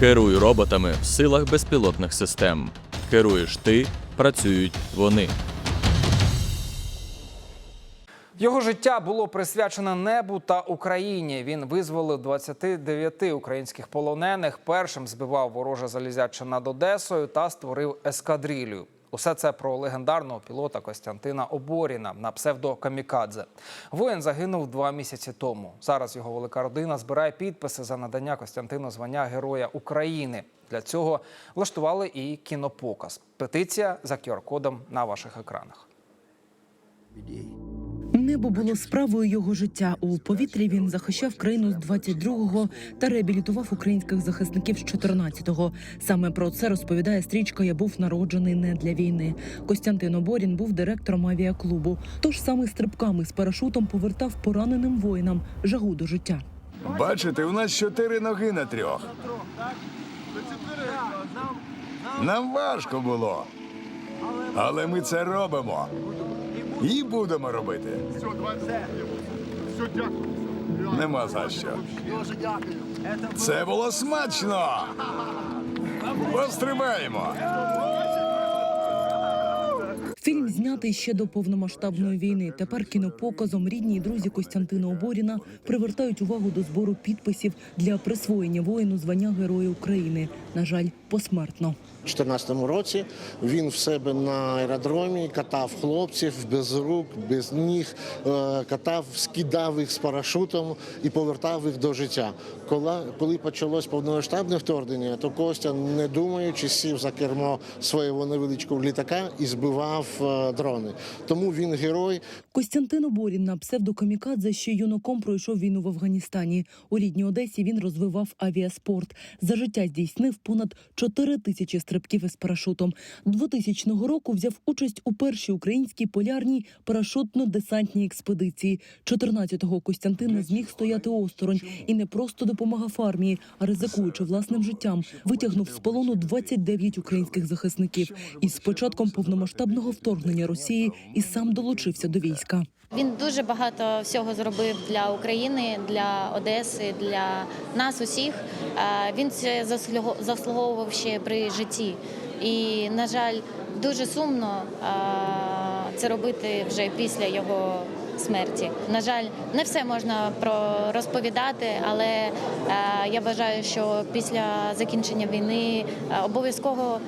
Керуй роботами в силах безпілотних систем. Керуєш ти, працюють вони. Його життя було присвячене небу та Україні. Він визволив 29 українських полонених. Першим збивав вороже залізяче над Одесою та створив ескадрилью. Усе це про легендарного пілота Костянтина Оборіна на псевдо Камікадзе. Воїн загинув два місяці тому. Зараз його велика родина збирає підписи за надання Костянтину звання Героя України. Для цього влаштували і кінопоказ. Петиція за QR-кодом на ваших екранах. Небо було справою його життя. У повітрі він захищав країну з 22-го та реабілітував українських захисників з 14-го. Саме про це розповідає стрічка Я був народжений не для війни. Костянтин Оборін був директором авіаклубу. Тож саме стрибками з парашутом повертав пораненим воїнам жагу до життя. Бачите, у нас чотири ноги на трьох. Нам важко було. Але ми це робимо. І будемо робити. Нема за що. Це було смачно. Пострибаємо. Знятий ще до повномасштабної війни. Тепер кінопоказом рідні і друзі Костянтина Оборіна привертають увагу до збору підписів для присвоєння воїну звання Героя України. На жаль, посмертно. У 2014 році він в себе на аеродромі катав хлопців без рук, без ніг, е, катав, скидав їх з парашутом і повертав їх до життя. Коли, почалось повномасштабне вторгнення, то Костя, не думаючи, сів за кермо свого невеличкого літака і збивав е, дрони. Тому він герой. Костянтин Оборін на псевдокамікадзе ще юнаком пройшов війну в Афганістані. У рідній Одесі він розвивав авіаспорт. За життя здійснив понад 4 тисячі стрибків із парашутом. 2000 року взяв участь у першій українській полярній парашутно-десантній експедиції. 14-го Костянтин не зміг стояти осторонь і не просто допомагав армії, а ризикуючи власним життям, витягнув з полону 29 українських захисників. І з початком повномасштабного вторгнення Росії і сам долучився до війська. Він дуже багато всього зробив для України, для Одеси, для нас усіх. Е, Він це заслуговував ще при житті. І, на жаль, дуже сумно е, це робити вже після його смерті. На жаль, не все можна про розповідати, але е, я вважаю, що після закінчення війни обов'язково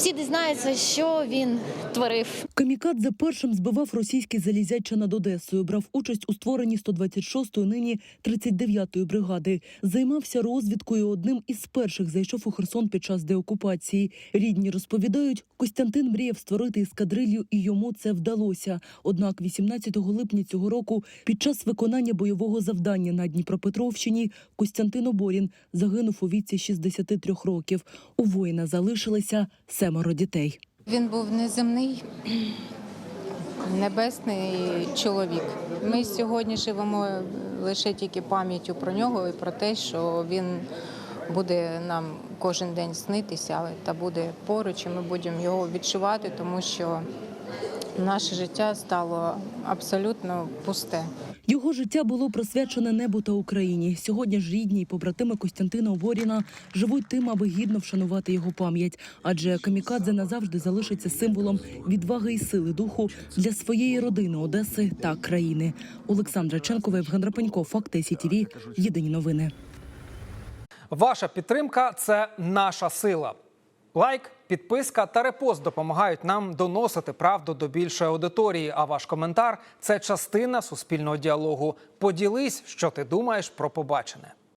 всі дізнаються, що він творив. Камікадзе першим збивав російські залізяча над Одесою, брав участь у створенні 126-ї, нині 39-ї бригади. Займався розвідкою. Одним із перших зайшов у Херсон під час деокупації. Рідні розповідають, Костянтин мріяв створити ескадрилью, і йому це вдалося. Однак, 18 липня цього року, під час виконання бойового завдання на Дніпропетровщині, Костянтин Оборін загинув у віці 63 років. У воїна залишилося семеро дітей. Він був неземний, небесний чоловік. Ми сьогодні живемо лише тільки пам'яттю про нього і про те, що він буде нам кожен день снитися, але та буде поруч, і ми будемо його відчувати, тому що наше життя стало абсолютно пусте. Його життя було присвячене небу та Україні. Сьогодні ж рідні й побратими Костянтина Оборіна живуть тим, аби гідно вшанувати його пам'ять. Адже камікадзе назавжди залишиться символом відваги і сили духу для своєї родини, Одеси та країни. Олександра Ченкова, Євген Рапенько, Факти СІТВ. Єдині новини. Ваша підтримка це наша сила. Лайк, підписка та репост допомагають нам доносити правду до більшої аудиторії. А ваш коментар це частина суспільного діалогу. Поділись, що ти думаєш про побачене.